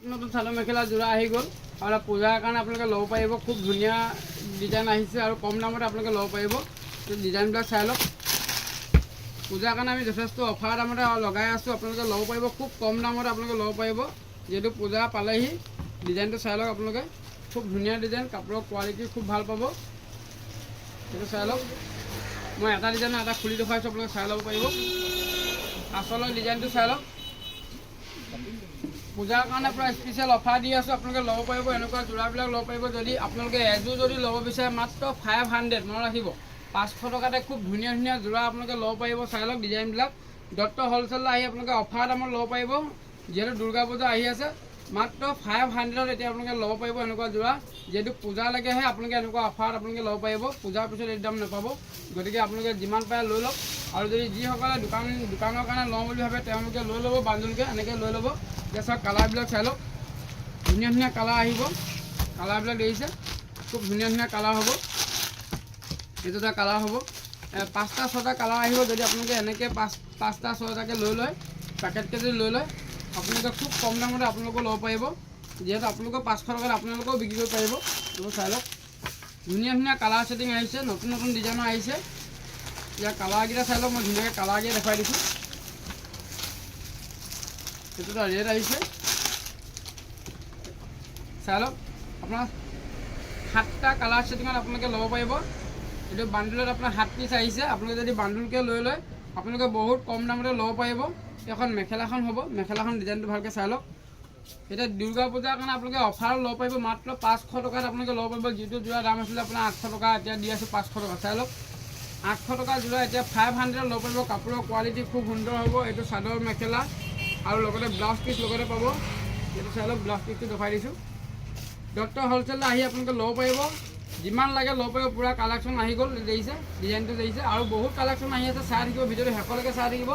নতুন চাদৰ মেখেলা যোৰা আহি গ'ল। আৰু পূজাৰ কাৰণে আপোনালোকে ল'ব পাৰিব। খুব ধুনীয়া ডিজাইন আহিছে আৰু কম দামতে আপোনালোকে ল'ব পাৰিব। ডিজাইনবিলাক চাই লওক। পূজাৰ কাৰণে আমি যথেষ্ট অফাৰ দামতে লগাই আছোঁ। আপোনালোকে ল'ব পাৰিব। খুব কম দামতে আপোনালোকে ল'ব পাৰিব। যিহেতু পূজা পালেহি। ডিজাইনটো চাই লওক আপোনালোকে। খুব ধুনীয়া ডিজাইন কাপোৰৰ কোৱালিটি খুব ভালো পাব। সেইটো চাই লওক। মই এটা ডিজাইন এটা খুলি দেখুৱাইছোঁ। আপোনালোকে চাই ল'ব পাৰিব। আচলৰ ডিজাইনটো চাই লওক। পূজাৰ কাৰণে পূৰা স্পেচিয়েল অফাৰ দি আছোঁ আপোনালোকে ল'ব পাৰিব এনেকুৱা যোৰাবিলাক ল'ব পাৰিব। যদি আপোনালোকে এযোৰ যদি ল'ব বিচাৰে মাত্ৰ ফাইভ হাণ্ড্ৰেড মনত ৰাখিব। পাঁচশ টকাতে খুব ধুনীয়া ধুনীয়া যোৰা আপোনালোকে ল'ব পাৰিব চাই লওক ডিজাইনবিলাক দত্ত হ'লচেলত আহি আপোনালোকে অফাৰ দামত ল'ব পাৰিব। যিহেতু দুৰ্গা পূজা আহি আছে মাত্ৰ ফাইভ হাণ্ড্ৰেডত এতিয়া আপোনালোকে ল'ব পাৰিব এনেকুৱা যোৰা। যিহেতু পূজালৈকেহে আপোনালোকে এনেকুৱা অফাৰত আপোনালোকে ল'ব পাৰিব। পূজাৰ পিছত এই দাম নাপাব। গতিকে আপোনালোকে যিমান পাৰে লৈ লওক। আৰু যদি যিসকলে দোকান, দোকানৰ কাৰণে লওঁ বুলি ভাবে, তেওঁলোকে লৈ ল'ব বান্দোলকৈ এনেকৈ লৈ ল'ব। এতিয়া চাওক, কালাৰবিলাক চাই লওক। ধুনীয়া ধুনীয়া কালাৰ আহিব। কালাৰবিলাক দেখিছে? খুব ধুনীয়া ধুনীয়া কালাৰ হ'ব। এইটো এটা কালাৰ হ'ব। পাঁচটা, ছটা কালাৰ আহিব যদি আপোনালোকে এনেকৈ পাঁচ, পাঁচটা ছটাকৈ লৈ লয়। পেকেটকৈ যদি লৈ লয় আপোনালোকে খুব কম দামতে আপোনালোকেও ল'ব পাৰিব। যিহেতু আপোনালোকৰ পাঁচশো টকাত আপোনালোকেও বিক্ৰী কৰিব পাৰিব। এইবোৰ চাই লওক। ধুনীয়া ধুনীয়া কালাৰ ছেটিং আহিছে, নতুন নতুন ডিজাইনৰ আহিছে। ইয়াৰ কালাৰকেইটা চাই লওক, মই ধুনীয়াকৈ কালাৰকেইটা দেখুৱাই দিছোঁ। এইটো এটা ৰেড আহিছে। চাই লওক, আপোনাৰ সাতটা কালাৰ ছেটিঙত আপোনালোকে ল'ব পাৰিব। এইটো বান্দুলত আপোনাৰ সাত পিচ আহিছে। আপোনালোকে যদি বান্দুলকৈ লৈ লয়, আপোনালোকে বহুত কম দামতে ল'ব পাৰিব। এখন মেখেলাখন হ'ব, মেখেলাখন ডিজাইনটো ভালকৈ চাই লওক। এতিয়া দুৰ্গা পূজাৰ কাৰণে আপোনালোকে অফাৰত ল'ব পাৰিব মাত্ৰ পাঁচশো টকাত আপোনালোকে ল'ব পাৰিব। যিটো যোৰা দাম আছিলে আপোনাৰ আঠশ টকা, এতিয়া দি আছোঁ পাঁচশো টকা। চাই লওক। আঠশ টকা যোৰা, এতিয়া ফাইভ হাণ্ড্ৰেড ল'ব পাৰিব। কাপোৰৰ কোৱালিটি খুব সুন্দৰ হ'ব। এইটো চাদৰ মেখেলা আৰু লগতে ব্লাউজ পিচ লগতে পাব। এইটো চাই লওক ব্লাউজ পিচটো দেখুৱাই দিছোঁ। দত্ত হ'লচেলত আহি আপোনালোকে ল'ব পাৰিব। যিমান লাগে ল'ব পাৰিব। পূৰা কালেকশ্যন আহি গ'ল, দেখিছে ডিজাইনটো দেখিছে। আৰু বহুত কালেকশ্যন আহি আছে, চাই থাকিব। ভিডিঅ'টো শেষলৈকে চাই থাকিব।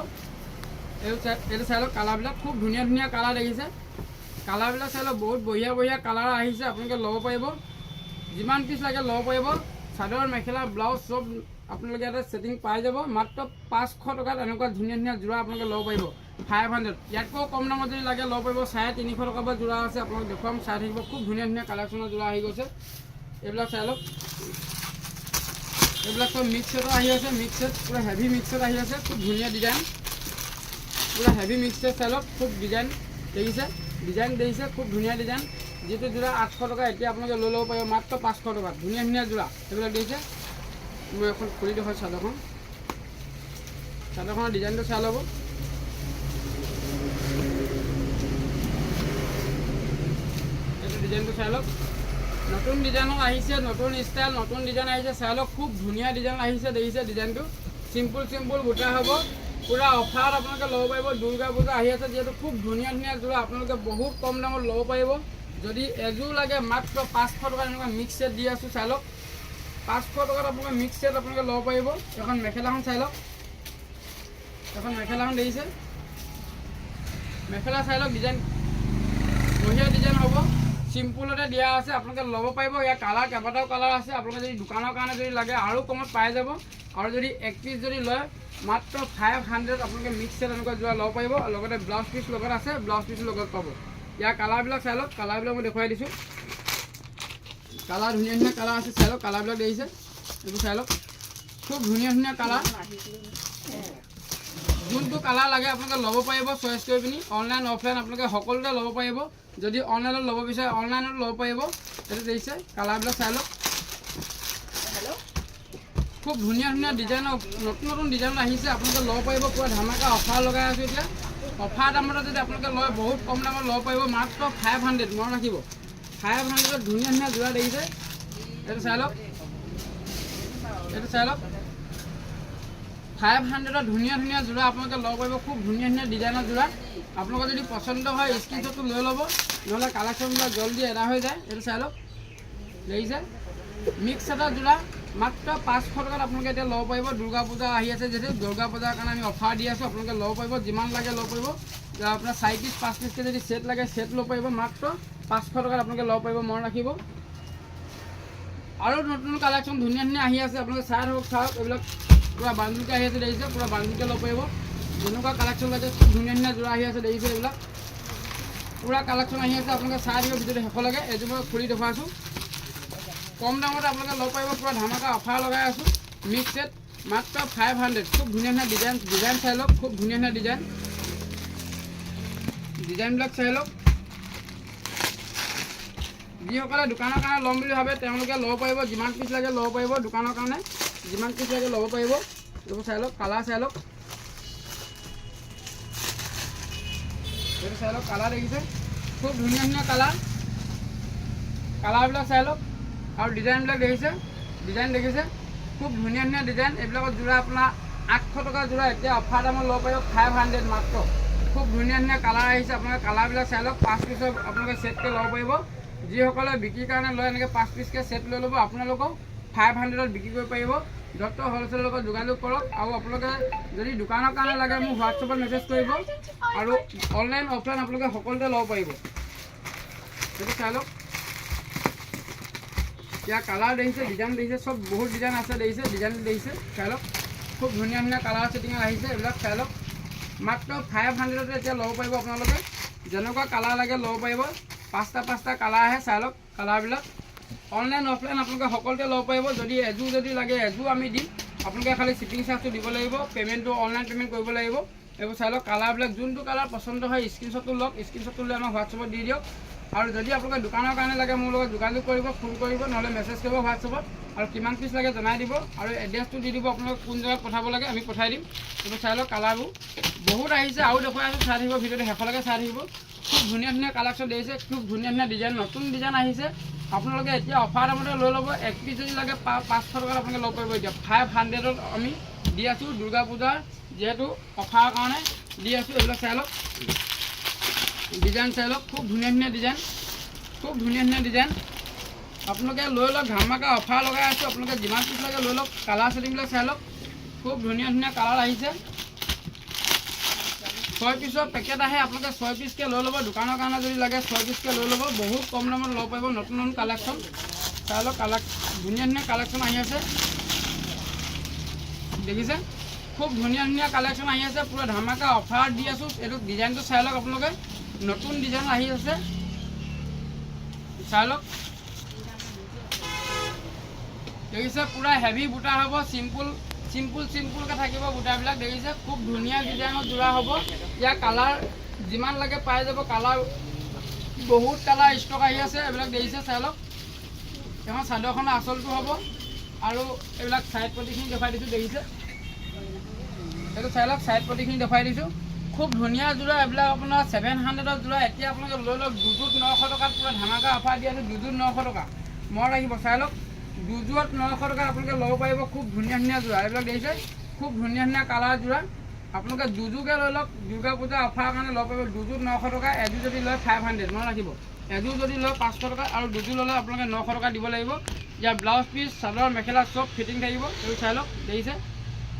এইটো চাই কালাৰবিলাক খুব ধুনীয়া ধুনীয়া কালাৰ দেখিছে। কালাৰবিলাক চাই লওক বহুত বঢ়িয়া বঢ়িয়া কালাৰ আহিছে, আপোনালোকে ল'ব পাৰিব। যিমান পিচ লাগে ল'ব পাৰিব। চাদৰ, মেখেলা, ব্লাউজ চব আপোনালোকে ইয়াতে ছেটিং পাই যাব। মাত্ৰ পাঁচশো টকাত এনেকুৱা ধুনীয়া ধুনীয়া যোৰা আপোনালোকে ল'ব পাৰিব। ফাইভ হাণ্ড্ৰেড ইয়াতকৈও কম দামত যদি লাগে ল'ব পাৰিব। চাৰে তিনিশ টকাৰ পৰা যোৰা আছে, আপোনালোক দেখুৱাম। চাই থাকিব। খুব ধুনীয়া ধুনীয়া কালেকশ্যনৰ যোৰা আহি গৈছে। এইবিলাক চাই লওক এইবিলাক চব মিক্স ছেটৰ আহি আছে। মিক্স ছেট পূৰা হেভি মিক্স ছেট আহি আছে। খুব ধুনীয়া ডিজাইন পূৰা হেভি মিক্স ছেট চাই লওক, খুব ডিজাইন দেখিছে। ডিজাইন দেখিছে, খুব ধুনীয়া ডিজাইন যিটো যোৰা আঠশ টকা, এতিয়া আপোনালোকে লৈ ল'ব পাৰিব মাত্ৰ পাঁচশো টকাত ধুনীয়া ধুনীয়া যোৰা সেইবিলাক দেখিছে? মই এখন খুলি দেখুৱাই চাদৰখন। চাদৰখনৰ ডিজাইনটো চাই ল'ব। এইটো ডিজাইনটো চাই লওক। নতুন ডিজাইনৰ আহিছে, নতুন ষ্টাইল নতুন ডিজাইন আহিছে। চাই লওক, খুব ধুনীয়া ডিজাইন আহিছে, দেখিছে ডিজাইনটো চিম্পুল চিম্পুল গোটা হ'ব। পূৰা অফাৰত আপোনালোকে ল'ব পাৰিব। দুৰ্গা পূজা আহি আছে, যিহেতু খুব ধুনীয়া ধুনীয়া যোৰা আপোনালোকে বহুত কম দামত ল'ব পাৰিব। যদি এযোৰ লাগে, মাত্ৰ পাঁচশো টকা এনেকুৱা মিক্স ছেট দি আছোঁ চাই লওক। পাঁচশো টকাত আপোনালোকে মিক্স ছেট আপোনালোকে ল'ব পাৰিব। এখন মেখেলাখন চাই লওক। এখন মেখেলাখন দেখিছে। মেখেলা চাই লওক ডিজাইন বঢ়িয়া ডিজাইন হ'ব। চিম্পুলতে দিয়া আছে, আপোনালোকে ল'ব পাৰিব। ইয়াৰ কালাৰ কেইবাটাও কালাৰ আছে। আপোনালোকে যদি দোকানৰ কাৰণে যদি লাগে, আৰু কমত পাই যাব। আৰু যদি এক পিচ যদি লয়, মাত্ৰ ফাইভ হাণ্ড্ৰেড আপোনালোকে মিক্স ছেট এনেকুৱা যোৰা ল'ব পাৰিব। লগতে ব্লাউজ পিচ লগত আছে ব্লাউজ পিচ লগত পাব। ইয়াৰ কালাৰবিলাক চাই লওক কালাৰবিলাক মই দেখুৱাই দিছোঁ। কালাৰ ধুনীয়া ধুনীয়া কালাৰ আছে চাই লওক কালাৰবিলাক দেখিছে। এইবোৰ চাই লওক খুব ধুনীয়া ধুনীয়া কালাৰ যোনটো কালাৰ লাগে আপোনালোকে ল'ব পাৰিব চইচ কৰি পিনি অনলাইন অফলাইন আপোনালোকে সকলোতে ল'ব পাৰিব। যদি অনলাইনত ল'ব বিচাৰে অনলাইনত ল'ব পাৰিব। এইটো দেখিছে কালাৰবিলাক চাই লওক। খুব ধুনীয়া ধুনীয়া ডিজাইনৰ নতুন নতুন ডিজাইন আহিছে আপোনালোকে ল'ব পাৰিব পূৰা ধামাকা অফাৰ লগাই আছোঁ এতিয়া। অফাৰ দামতে যদি আপোনালোকে লয় বহুত কম দামত ল'ব পাৰিব মাত্ৰ ফাইভ হাণ্ড্ৰেড মনত ৰাখিব। ফাইভ হাণ্ড্ৰেডত ধুনীয়া ধুনীয়া যোৰা দেখিছে। এইটো চাই লওক। এইটো চাই লওক। ফাইভ হাণ্ড্ৰেডত ধুনীয়া ধুনীয়া যোৰা আপোনালোকে ল'ব পাৰিব খুব ধুনীয়া ধুনীয়া ডিজাইনৰ যোৰা। আপোনালোকৰ যদি পচন্দ হয় স্ক্ৰীনশ্বটটো লৈ ল'ব। নহ'লে কালেকশ্যনবিলাক জলদি এদা হৈ যায়। এইটো চাই লওক। দেখিছে? মিক্স এটা যোৰা, মাত্ৰ পাঁচশো টকাত আপোনালোকে এতিয়া ল'ব পাৰিব। দুৰ্গা পূজা আহি আছে যিহেতু। দুৰ্গা পূজাৰ কাৰণে আমি অফাৰ দি আছোঁ, আপোনালোকে ল'ব পাৰিব। যিমান লাগে ল'ব পাৰিব। আপোনাৰ চাৰি পিচ পাঁচ পিচকৈ যদি ছেট লাগে ছেট ল'ব পাৰিব। মাত্ৰ পাঁচশো টকাত আপোনালোকে ল'ব পাৰিব। মনত ৰাখিব। আৰু নতুন কালেকশ্যন ধুনীয়া ধুনীয়া আহি আছে। আপোনালোকে চাই থাকক, চাওক। এইবিলাক পূৰা বান্দুলকৈ আহি আছে, দেখিছে? পূৰা বান্দুলকৈ ল'ব পাৰিব যেনেকুৱা কালেকশ্যন খুব ধুনীয়া ধুনীয়া যোৰা আহি আছে, দেখিছে এইবিলাক। পূৰা কালেকশ্যন আহি আছে, আপোনালোকে চাই দিব ভিডিঅ'টো শেষলৈকে। এইটো মই খুলি দেখুৱাইছোঁ। কম দামত আপোনালোকে ল'ব পাৰিব, পূৰা ধামাকা অফাৰ লগাই আছোঁ। মিক্স ছেট মাত্ৰ ফাইভ হাণ্ড্ৰেড খুব ধুনীয়া ধুনীয়া ডিজাইন ডিজাইন চাই লওক। খুব ধুনীয়া ধুনীয়া ডিজাইন ডিজাইনবিলাক চাই লওক। যিসকলে দোকানৰ কাৰণে ল'ম বুলি ভাবে, তেওঁলোকে ল'ব পাৰিব, যিমান পিচ লাগে ল'ব পাৰিব, দোকানৰ কাৰণে যিমান পিচ লাগে ল'ব পাৰিব। এইবোৰ চাই লওক কালাৰ চাই লওক। এইটো চাই লওক কালাৰ দেখিছে? খুব ধুনীয়া ধুনীয়া কালাৰ কালাৰবিলাক চাই লওক। আৰু ডিজাইনবিলাক দেখিছে? ডিজাইন দেখিছে? খুব ধুনীয়া ধুনীয়া ডিজাইন এইবিলাকত যোৰা আপোনাৰ আঠশ টকা যোৰা এতিয়া অফাৰ দামত ল'ব পাৰিব ফাইভ হাণ্ড্ৰেড মাত্ৰ। খুব ধুনীয়া ধুনীয়া কালাৰ আহিছে। আপোনালোকে কালাৰবিলাক চাই লওক, পাঁচ পিছৰ আপোনালোকে ছেটকৈ ল'ব পাৰিব। যিসকলে বিক্ৰীৰ কাৰণে লয়, এনেকৈ পাঁচ পিচকৈ ছেট লৈ ল'ব। আপোনালোকেও ফাইভ হাণ্ড্ৰেডত বিক্ৰী কৰিব পাৰিব। দত্ত হ'লচেলৰ লগত যোগাযোগ কৰক আৰু আপোনালোকে যদি দোকানৰ কাৰণে লাগে মোক হোৱাটছএপত মেছেজ কৰিব আৰু অনলাইন অফলাইন আপোনালোকে সকলোতে ল'ব পাৰিব। সেইটো চাই লওক। ইয়াৰ কালাৰ দেখিছে ডিজাইন দেখিছে, চব বহুত ডিজাইন আছে দেখিছে ডিজাইন দেখিছে, চাই লওক। খুব ধুনীয়া ধুনীয়া কালাৰ ছেটিঙত আহিছে, এইবিলাক চাই লওক। মাত্ৰ ফাইভ হাণ্ড্ৰেডতে এতিয়া ল'ব পাৰিব আপোনালোকে। যেনেকুৱা কালাৰ লাগে ল'ব পাৰিব। পাঁচটা পাঁচটা কালাৰ আহে, চাই লওক কালাৰবিলাক। অনলাইন অফলাইন আপোনালোকে সকলোতে ল'ব পাৰিব। যদি এযোৰ যদি লাগে, এযোৰ আমি দিম। আপোনালোকে খালি শ্বিপিং চাৰ্জটো দিব লাগিব পে'মেণ্টটো অনলাইন পে'মেণ্ট কৰিব লাগিব। এইবোৰ চাই লওক কালাৰবিলাক। যোনটো কালাৰ পচন্দ হয় স্ক্ৰীনশ্বটটো লওক। স্ক্ৰীনশ্বটটো লৈ আমাক হোৱাটছএপত দি দিয়ক। আৰু যদি আপোনালোকে দোকানৰ কাৰণে লাগে মোৰ লগত যোগাযোগ কৰিব, ফোন কৰিব, নহ'লে মেছেজ কৰিব হোৱাটছএপত আৰু কিমান পিচ লাগে জনাই দিব, আৰু এড্ৰেছটো দি দিব আপোনালোকে কোন জেগাত পঠাব লাগে, আমি পঠাই দিম। এইবোৰ চাই লওক কালাৰবোৰ বহুত আহিছে, আৰু দেখুৱাই আছোঁ চাই থাকিব ভিডিঅ'টো শেষলৈকে চাই থাকিব। খুব ধুনীয়া ধুনীয়া কালেকশ্যন দিছে খুব ধুনীয়া ধুনীয়া ডিজাইন নতুন ডিজাইন আহিছে। আপোনালোকে এতিয়া অফাৰ দামতে লৈ ল'ব, এক পিচ যদি লাগে পাঁচশো টকাত আপোনালোকে ল'ব পাৰিব। এতিয়া ফাইভ হাণ্ড্ৰেডত আমি দি আছোঁ দুৰ্গা পূজাৰ, যিহেতু অফাৰৰ কাৰণে দি আছোঁ, এইবিলাক চাই লওক। ডিজাইন চাই লওক, খুব ধুনীয়া ধুনীয়া ডিজাইন, খুব ধুনীয়া ধুনীয়া ডিজাইন। আপোনালোকে লৈ লওক ধামাকা অফাৰ লগাই আছোঁ, আপোনালোকে যিমান পিচ লাগে লৈ লওক, কালাৰ ছেটিংবিলাক চাই লওক, খুব ধুনীয়া ধুনীয়া কালাৰ আহিছে। ছয় পিছৰ পেকেট আহে, আপোনালোকে ছয় পিচকৈ লৈ ল'ব, দোকানৰ কাৰণে যদি লাগে ছয় পিচকৈ লৈ ল'ব, বহুত কম দামত ল'ব পাৰিব, নতুন নতুন কালেকশ্যন। চাই লওক, কালেক, ধুনীয়া ধুনীয়া কালেকশ্যন আহি আছে। দেখিছে? খুব ধুনীয়া ধুনীয়া কালেকশ্যন আহি আছে, পূৰা ধামাকা অফাৰ দি আছোঁ, এইটো ডিজাইনটো চাই লওক আপোনালোকে। নতুন ডিজাইন আহি আছে। চাই লওক। দেখিছে, পূৰা হেভি বুটা হ'ব চিম্পুল চিম্পুল চিম্পুলকৈ থাকিব বুটাবিলাক। দেখিছে, খুব ধুনীয়া ডিজাইনত যোৰা হ'ব। ইয়াৰ কালাৰ যিমান লাগে পাই যাব। কালাৰ বহুত কালাৰ ষ্টক আহি আছে। এইবিলাক দেখিছে, চাই লওক। তেওঁ চাদৰখনৰ আচলটো হ'ব। আৰু এইবিলাক ছাইড পটিখিনি দেখুৱাই দিছোঁ, দেখিছে? এইটো চাই লওক ছাইড দেখুৱাই দিছোঁ। খুব ধুনীয়া যোৰা এইবিলাক আপোনাৰ ছেভেন হাণ্ড্ৰেডৰ যোৰা এতিয়া আপোনালোকে লৈ লওক দুযোৰত নশ টকাত পূৰা ধামাকা অফাৰ দি আছোঁ দুযোৰত নশ টকা। মই ৰাখিব চাই লওক। দুযোৰত নশ টকাত আপোনালোকে ল'ব পাৰিব খুব ধুনীয়া ধুনীয়া যোৰা এইবিলাক দেখিছে? খুব ধুনীয়া ধুনীয়া কালাৰ যোৰা আপোনালোকে দুযোৰকৈ লৈ লওক দুৰ্গা পূজা অফাৰৰ কাৰণে ল'ব পাৰিব। দুযোৰ নশ টকা এযোৰ যদি লয় ফাইভ হাণ্ড্ৰেড মনত ৰাখিব। এযোৰ যদি লয় পাঁচশ টকা আৰু দুযোৰ ল'লে আপোনালোকে নশ টকা দিব লাগিব। ইয়াৰ ব্লাউজ পিচ চাদৰ মেখেলা চব ফিটিং থাকিব। এইবোৰ চাই লওক দেখিছে?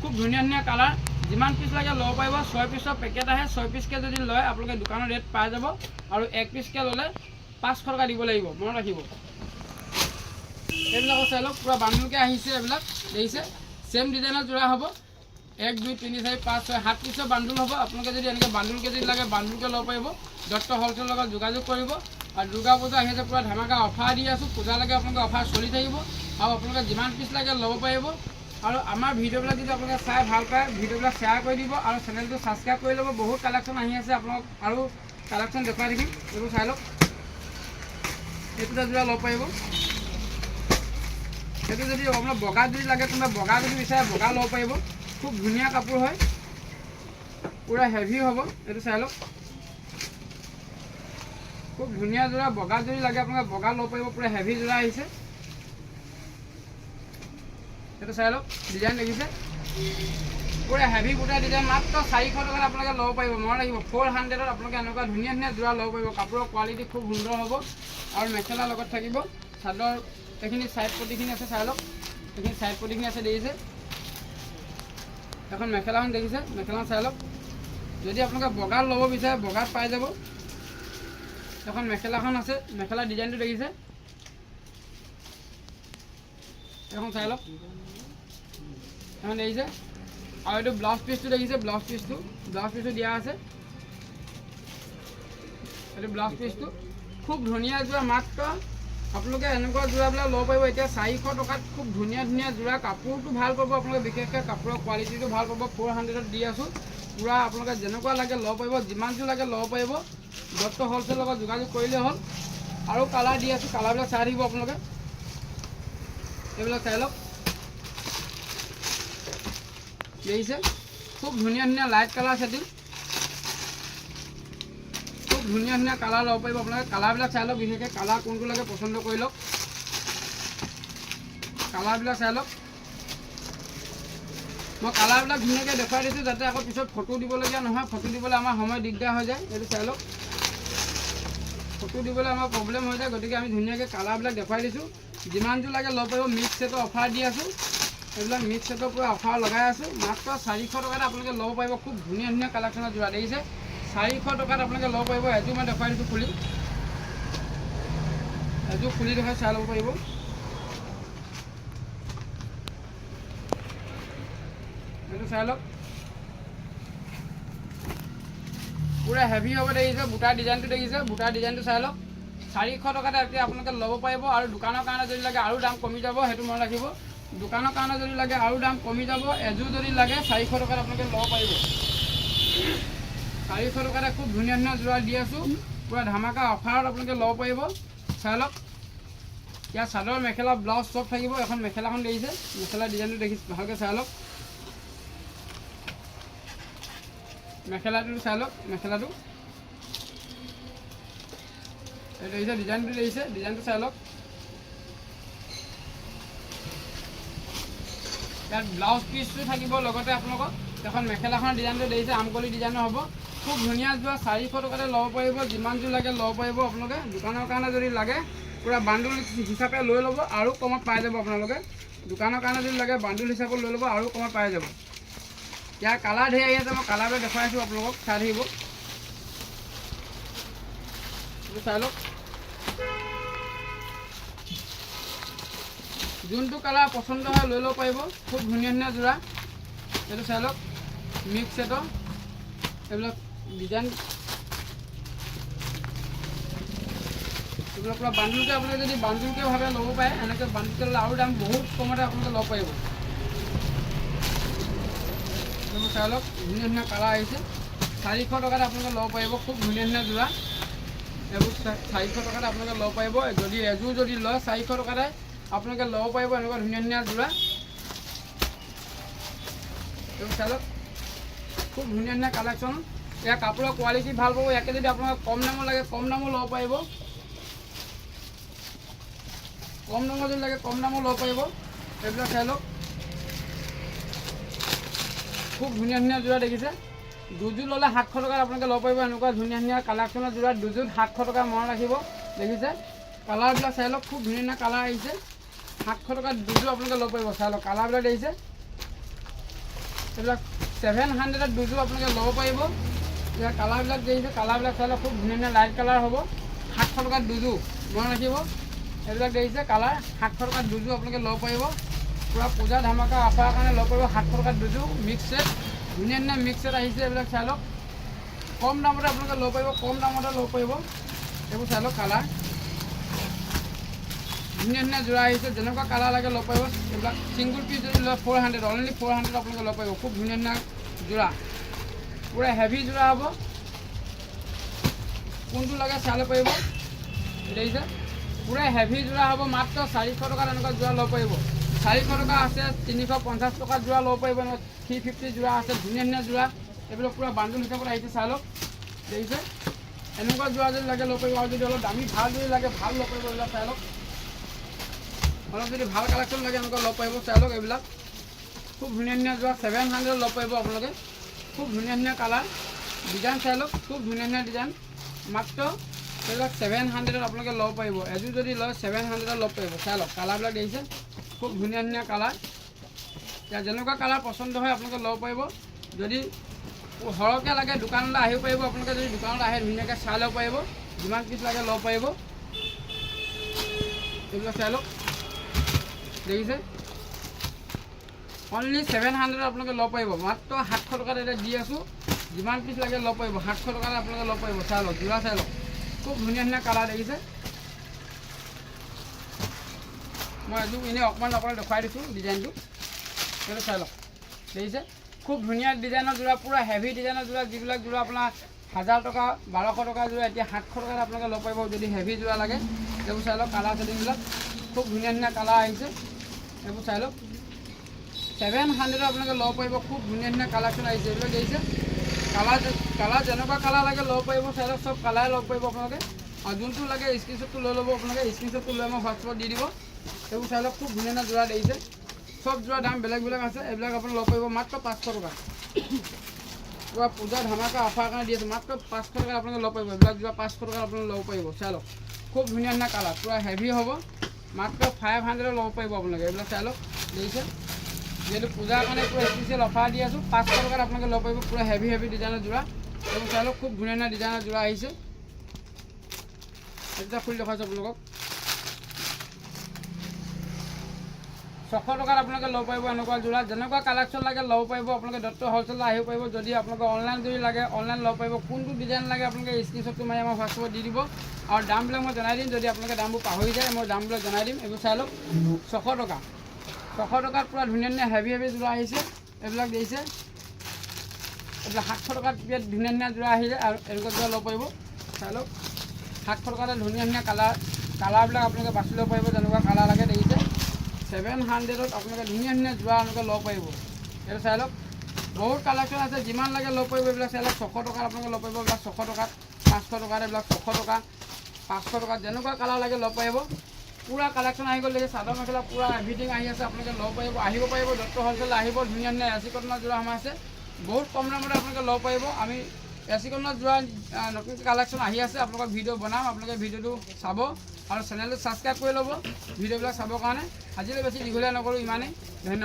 খুব ধুনীয়া ধুনীয়া কালাৰ যিমান পিচ লাগে ল'ব পাৰিব, ছয় পিচৰ পেকেট আহে, ছয় পিচকৈ যদি লয়, আপোনালোকে দোকানৰ ৰেট পাই যাব আৰু এক পিচকৈ ল'লে পাঁচশো টকা দিব লাগিব, মনত ৰাখিব। এইবিলাকো চাই লওক পূৰা বান্দুলকৈ আহিছে এইবিলাক, দেখিছে? ছেম ডিজাইনৰ যোৰা হ'ব, এক, দুই, তিনি, চাৰি, পাঁচ, ছয়, সাত পিছৰ বান্দুল হ'ব, আপোনালোকে যদি এনেকৈ বান্দুলকৈ যদি লাগে বান্দুলকৈ ল'ব পাৰিব, দত্ত হ'লচেলৰ লগত যোগাযোগ কৰিব, আৰু দুৰ্গা পূজা আহি আছে, পূৰা ধামাকা অফাৰ দি আছোঁ, পূজালৈকে আপোনালোকে অফাৰ চলি থাকিব, আৰু আপোনালোকে যিমান পিচ লাগে ল'ব পাৰিব আৰু আমাৰ ভিডিঅ'বিলাক যদি আপোনালোকে চাই ভালো পায়, ভিডিঅ'বিলাক শ্বেয়াৰ কৰি দিব আৰু চেনেলটো ছাবস্ক্ৰাইব কৰি ল'ব। বহুত কালেকশ্যন আহি আছে আপোনালোক আৰু কালেকশ্যন দেখুৱাই থাকিম এইবোৰ চাই লওক। এইটো যোৰা ল'ব পাৰিব সেইটো যদি আপোনাৰ বগা যদি লাগে, কোনোবা বগা যদি বিচাৰে, বগা ল'ব পাৰিব। খুব ধুনীয়া কাপোৰ হয়। পূৰা হেভি হ'ব। এইটো চাই লওক। খুব ধুনীয়া যোৰা, বগা যদি লাগে আপোনালোকে বগা ল'ব পাৰিব। পূৰা হেভি যোৰা আহিছে। এইটো চাই লওক ডিজাইন দেখিছে। পূৰা হেভি বুটা ডিজাইন মাত্ৰ চাৰিশ টকাত আপোনালোকে ল'ব পাৰিব। মনত ৰাখিব ফ'ৰ হাণ্ড্ৰেডত আপোনালোকে এনেকুৱা ধুনীয়া ধুনীয়া যোৰা ল'ব পাৰিব। কাপোৰৰ কোৱালিটি খুব সুন্দৰ হ'ব আৰু মেখেলাৰ লগত থাকিব। চাদৰ, এইখিনি ছাইড পটিখিনি আছে, চাই লওক। এইখিনি ছাইড পটিখিনি আছে, দেখিছে? এখন মেখেলাখন দেখিছে, মেখেলাখন চাই লওক। যদি আপোনালোকে বগাত ল'ব বিচাৰে, বগাত পাই যাব। এখন মেখেলাখন আছে, মেখেলাৰ ডিজাইনটো দেখিছে? এখন চাই লওক। এখন দেখিছে আৰু এইটো ব্লাউজ পিচটো দেখিছে ব্লাউজ পিচটো ব্লাউজ পিচটো দিয়া আছে। এইটো ব্লাউজ পিচটো খুব ধুনীয়া যোৰা মাত্ৰ আপোনালোকে এনেকুৱা যোৰাবিলাক ল'ব পাৰিব। এতিয়া চাৰিশ টকাত খুব ধুনীয়া ধুনীয়া যোৰা কাপোৰটো ভালো পাব আপোনালোকে। বিশেষকৈ কাপোৰৰ কোৱালিটিটো ভালো পাব। ফ'ৰ হাণ্ড্ৰেডত দি আছোঁ। পূৰা আপোনালোকে যেনেকুৱা লাগে ল'ব পাৰিব। যিমানযোৰ লাগে ল'ব পাৰিব। দত্ত হ'লচেলৰ লগত যোগাযোগ কৰিলেই হ'ল। আৰু কালাৰ দি আছোঁ। কালাৰবিলাক চাই থাকিব আপোনালোকে। এইবিলাক চাই লওক। দেখিছে খুব ধুনীয়া ধুনীয়া লাইট কালাৰ ছেটিং খুব ধুনীয়া ধুনীয়া কালাৰ ল'ব পাৰিব আপোনালোকে। কালাৰবিলাক চাই লওক, বিশেষকৈ কালাৰ কোনটো লাগে পচন্দ কৰি লওক। কালাৰবিলাক চাই লওক। মই কালাৰবিলাক ধুনীয়াকৈ দেখুৱাই দিছোঁ যাতে আকৌ পিছত ফটো দিবলগীয়া নহয়। ফটো দিবলৈ আমাৰ সময় দিগদাৰ হৈ যায় এইটো চাই লওক। ফটো দিবলৈ আমাৰ প্ৰব্লেম হৈ যায়, গতিকে আমি ধুনীয়াকৈ কালাৰবিলাক দেখুৱাই দিছোঁ। যিমানযোৰ লাগে ল'ব পাৰিব মিক্স ছেটৰ অফাৰ দি আছোঁ। এইবিলাক মিক্স ছেটৰ পৰা অফাৰ লগাই আছোঁ। মাত্ৰ চাৰিশ টকাত আপোনালোকে ল'ব পাৰিব। খুব ধুনীয়া ধুনীয়া কালেকশ্যনৰ যোৰা দেখিছে। চাৰিশ টকাত আপোনালোকে ল'ব পাৰিব। এযোৰ মই দেখুৱাই দিছোঁ খুলি। এযোৰ খুলি দেখুৱাই চাই ল'ব পাৰিব। এইটো চাই লওক। পূৰা হেভি হ'ব দেখিছে। বুটাৰ ডিজাইনটো দেখিছে। বুটাৰ ডিজাইনটো চাই লওক। চাৰিশ টকাতে এতিয়া আপোনালোকে ল'ব পাৰিব আৰু দোকানৰ কাৰণে যদি লাগে আৰু দাম কমি যাব, সেইটো মনত ৰাখিব। দোকানৰ কাৰণে যদি লাগে আৰু দাম কমি যাব, এযোৰ যদি লাগে, চাৰিশ টকাত আপোনালোকে ল'ব পাৰিব। চাৰিশ টকাতে খুব ধুনীয়া ধুনীয়া যোৰা দি আছোঁ। পূৰা ধামাকা অফাৰত আপোনালোকে ল'ব পাৰিব। চাই লওক। ইয়াত চাদৰ, মেখেলা, ব্লাউজ চব থাকিব। এখন মেখেলাখন দেখিছে। মেখেলা ডিজাইনটো দেখিছে। ভালকৈ চাই লওক। মেখেলাটো চাই লওক, মেখেলাটো। দেখিছে, ডিজাইনটো দেখিছে। ডিজাইনটো চাই লওক। ইয়াত ব্লাউজ পিচটো থাকিব, লগতে আপোনালোকৰ এখন মেখেলাখনৰ ডিজাইনটো দেখিছে, আমকলি ডিজাইনৰ হ'ব। খুব ধুনীয়া যোৱা, চাৰিশ টকাতে ল'ব পাৰিব যিমানযোৰ লাগে ল'ব পাৰিব আপোনালোকে। দোকানৰ কাৰণে যদি লাগে, পূৰা বান্দুল হিচাপে লৈ ল'ব, আৰু কমত পাই যাব আপোনালোকে। দোকানৰ কাৰণে যদি লাগে বান্দুল হিচাপত লৈ ল'ব, আৰু কমত পাই যাব। ইয়াৰ কালাৰ ধেৰ আহি আছে, মই কালাৰটো দেখুৱাই আছোঁ আপোনালোকক, চাই থাকিব। চাই লওক। যোনটো কালাৰ পচন্দ হয় লৈ ল'ব পাৰিব। খুব ধুনীয়া ধুনীয়া যোৰা। এইটো চাই লওক মিক্স ছেটৰ এইবিলাক ডিজাইন এইবিলাক পূৰা বান্দুলকৈ আপোনালোকে যদি বান্দুলকৈ ভাবে ল'ব পাৰে, এনেকৈ বান্দুলকৈ ল'লে দাম বহুত কমতে আপোনালোকে ল'ব পাৰিব। এইবোৰ চাই লওক ধুনীয়া ধুনীয়া কালাৰ আহিছে। চাৰিশ টকাত আপোনালোকে ল'ব পাৰিব, খুব ধুনীয়া ধুনীয়া যোৰা। এইবোৰ চাৰিশ টকাত আপোনালোকে ল'ব পাৰিব। যদি এযোৰ যদি লয়, চাৰিশ টকাতে আপোনালোকে ল'ব পাৰিব এনেকুৱা ধুনীয়া ধুনীয়া যোৰা এইবোৰ চাই খুব ধুনীয়া ধুনীয়া কালেকশ্যন ইয়াৰ কাপোৰৰ কোৱালিটি ভালো পাব ইয়াকে যদি আপোনালোকে কম দামত লাগে, কম দামো ল'ব পাৰিব। কম দামত যদি লাগে, কম দামো ল'ব পাৰিব। এইবিলাক চাই লওক খুব ধুনীয়া ধুনীয়া যোৰা দেখিছে। দুযোৰ ল'লে সাতশ টকাত আপোনালোকে ল'ব পাৰিব, এনেকুৱা ধুনীয়া ধুনীয়া কালেকশ্যনৰ যোৰা দুযোৰ সাতশ টকা মনত ৰাখিব, দেখিছে। কালাৰবিলাক চাই লওক, খুব ধুনীয়া ধুনীয়া কালাৰ আহিছে। সাতশ টকাত দুযোৰ আপোনালোকে ল'ব পাৰিব। চাই লওক কালাৰবিলাক দেখিছে। এইবিলাক ছেভেন হাণ্ড্ৰেডত দুযোৰ আপোনালোকে ল'ব পাৰিব। ইয়াৰ কালাৰবিলাক দেখিছে কালাৰবিলাক চাই লওক, খুব ধুনীয়া ধুনীয়া লাইট কালাৰ হ'ব। সাতশ টকাত দুযোৰ, মনত ৰাখিব। এইবিলাক দেখিছে, কালাৰ, সাতশ টকাত দুযোৰ আপোনালোকে ল'ব পাৰিব। পূৰা পূজা ধামাকা অফাৰৰ কাৰণে ল'ব পাৰিব, সাতশ টকাত দুযোৰ মিক্স ছেট ধুনীয়া ধুনীয়া মিক্স ছেট আহিছে এইবিলাক চাই লওক। কম দামতে আপোনালোকে ল'ব পাৰিব, কম দামতে ল'ব পাৰিব। এইবোৰ চাই লওক, কালাৰ। ধুনীয়া ধুনীয়া যোৰা আহিছে যেনেকুৱা কালাৰ লাগে ল'ব পাৰিব এইবিলাক ছিংগুল পিচ যদি লয় for hundred only for hundred আপোনালোকে ল'ব পাৰিব খুব ধুনীয়া ধুনীয়া যোৰা পূৰা হেভি যোৰা হ'ব। কোনটো লাগে চাই ল'ব পাৰিব দেখিছে পূৰা হেভি যোৰা হ'ব, মাত্ৰ চাৰিশ টকাত এনেকুৱা যোৰা ল'ব পাৰিব চাৰিশ টকা আছে, তিনিশ পঞ্চাছ টকাত যোৰা ল'ব পাৰিব থ্ৰী ফিফটি যোৰা আছে ধুনীয়া ধুনীয়া যোৰা এইবিলাক পূৰা বান্দুল হিচাপত আহিছে, চাই লওক। দেখিছে এনেকুৱা যোৰা যদি লাগে ল'ব পাৰিব আৰু যদি অলপ দামী, ভালো যদি লাগে, ভালো ল'ব পাৰিব এইবিলাক চাই লওক। অলপ যদি ভালো কালেকশ্যন লাগে, এনেকুৱা ল'ব পাৰিব চাই লওক এইবিলাক। খুব ধুনীয়া ধুনীয়া যোৰা ছেভেন হাণ্ড্ৰেড ল'ব পাৰিব আপোনালোকে। খুব ধুনীয়া ধুনীয়া কালাৰ ডিজাইন চাই লওক খুব ধুনীয়া ধুনীয়া ডিজাইন মাত্ৰ এইবিলাক ছেভেন হাণ্ড্ৰেডত আপোনালোকে ল'ব পাৰিব এযোৰ যদি লয় ছেভেন হাণ্ড্ৰেডত ল'ব পাৰিব চাই লওক কালাৰবিলাক দেখিছে, খুব ধুনীয়া ধুনীয়া কালাৰ এতিয়া যেনেকুৱা কালাৰ পচন্দ হয়, আপোনালোকে ল'ব পাৰিব যদি সৰহকৈ লাগে, দোকানলৈ আহিব পাৰিব। আপোনালোকে যদি দোকানত আহে, ধুনীয়াকৈ চাই ল'ব পাৰিব যিমান পিচ লাগে ল'ব পাৰিব এইবিলাক চাই লওক দেখিছে? অনলি ছেভেন হাণ্ড্ৰেড আপোনালোকে ল'ব পাৰিব। মাত্ৰ সাতশ টকাত এতিয়া দি আছোঁ। যিমান পিচ লাগে ল'ব পাৰিব। সাতশ টকাত আপোনালোকে ল'ব পাৰিব। চাই লওক যোৰা চাই লওক। খুব ধুনীয়া ধুনীয়া কালাৰ দেখিছে। মই এযোৰ এনেই অকণমান আপোনাক দেখুৱাই দিছোঁ ডিজাইনটো সেইটো চাই লওক। দেখিছে? খুব ধুনীয়া ডিজাইনৰ যোৰা, পূৰা হেভি ডিজাইনৰ যোৰা। যিবিলাক যোৰা আপোনাৰ হাজাৰ টকা, বাৰশ টকা যোৰা, এতিয়া সাতশ টকাত আপোনালোকে ল'ব পাৰিব। যদি হেভি যোৰা লাগে, সেইবোৰ চাই লওক কালাৰ ছেটিংবিলাক খুব ধুনীয়া ধুনীয়া কালাৰ আহিছে। সেইবোৰ চাই লওক। ছেভেন হাণ্ড্ৰেডত আপোনালোকে ল'ব পাৰিব, খুব ধুনীয়া ধুনীয়া কালেকশ্যন আহিছে, এইবিলাক দেখিছে। কালাৰ কালাৰ যেনেকুৱা কালাৰ লাগে ল'ব পাৰিব, চাই লওক, চব কালাৰে ল'ব পাৰিব আপোনালোকে। আৰু যোনটো লাগে স্ক্ৰীনশ্বটটো লৈ ল'ব, আপোনালোকে স্ক্ৰীনশ্বটটো লৈ মই হোৱাটছআপত দি দিব। এইবোৰ চাই লওক, খুব ধুনীয়া ধুনীয়া যোৰা দেখিছে। চব যোৰা দাম বেলেগ বেলেগ আছে, এইবিলাক আপুনি ল'ব পাৰিব মাত্ৰ পাঁচশো টকা। কিবা পূজা ধামাকা অফাৰ কাৰণে দি আছোঁ, মাত্ৰ পাঁচশো টকাত আপোনালোকে ল'ব পাৰিব, এইবিলাক যোৰা পাঁচশো টকাত আপোনালোকে ল'ব পাৰিব, চাই লওক। খুব ধুনীয়া ধুনীয়া কালাৰ পূৰা হেভি হ'ব। মাত্ৰ ফাইভ হাণ্ড্ৰেডত ল'ব পাৰিব আপোনালোকে। এইবিলাক চাই লওক। দেখিছে? যিহেতু পূজাৰ কাৰণে পূৰা স্পেচিয়েল অফাৰ দি আছোঁ। পাঁচশো টকাত আপোনালোকে ল'ব পাৰিব পূৰা হেভি হেভি ডিজাইনৰ যোৰা। এইবোৰ চাই লওক, খুব ধুনীয়া ধুনীয়া ডিজাইনৰ যোৰা আহিছে। এতিয়া খুলি দেখাইছোঁ আপোনালোকক। ছশ টকাত আপোনালোকে ল'ব পাৰিব এনেকুৱা যোৰা। যেনেকুৱা কালেকশ্যন লাগে, ল'ব পাৰিব। আপোনালোকে দত্ত হ'লচেলত আহিব পাৰিব। যদি আপোনালোকে অনলাইন যদি লাগে অনলাইন ল'ব পাৰিব। কোনটো ডিজাইন লাগে, আপোনালোকে স্ক্ৰীনশ্বটটো মাৰি আমাৰ হোৱাটছআপত দি দিব। আৰু দামবিলাক মই জনাই দিম যদি আপোনালোকে দামবোৰ পাহৰি যায় মই দামবিলাক জনাই দিম। এইবোৰ চাই লওক ছশ টকা। ছশ টকাত পূৰা ধুনীয়া ধুনীয়া হেভি হেভি যোৰা আহিছে এইবিলাক দেখিছে এইবিলাক সাতশ টকাত ধুনীয়া ধুনীয়া যোৰা আহিছে আৰু এনেকুৱা যোৰা ল'ব পাৰিব। চাই লওক সাতশ টকাতে ধুনীয়া ধুনীয়া কালাৰ কালাৰবিলাক আপোনালোকে বাছি ল'ব পাৰিব যেনেকুৱা কালাৰ লাগে দেখিছে। ছেভেন হাণ্ড্ৰেডত আপোনালোকে ধুনীয়া ধুনীয়া যোৰা আপোনালোকে ল'ব পাৰিব। এইটো চাই লওক বহুত কালেকশ্যন আছে যিমান লাগে ল'ব পাৰিব এইবিলাক চাই লওক ছশ টকাত আপোনালোকে ল'ব পাৰিব এইবিলাক ছশ টকাত পাঁচশ টকাত এইবিলাক ছশ টকা। পাঁচশো টকাত যেনেকুৱা কালাৰ লাগে ল'ব পাৰিব। পূৰা কালেকশ্যন আহি গ'ল দেখি চাদৰ মেখেলা পূৰা এভৰিথিং আহি আছে আপোনালোকে ল'ব পাৰিব আহিব পাৰিব দত্ত হ'লচেল আহিব ধুনীয়া ধুনীয়া এচি কটনৰ যোৰা সোমাইছে বহুত কম দামতে আপোনালোকে ল'ব পাৰিব। আমি এচি কটনৰ যোৰা আহ, নতুনকৈ কালেকশ্যন আহি আছে আপোনালোকৰ ভিডিঅ' বনাম আপোনালোকে ভিডিঅ'টো চাব আৰু চেনেলটো ছাবস্ক্ৰাইব কৰি ল'ব ভিডিঅ'বিলাক চাবৰ কাৰণে। আজিলৈ বেছি দীঘলীয়া নকৰোঁ ইমানেই। ধন্যবাদ।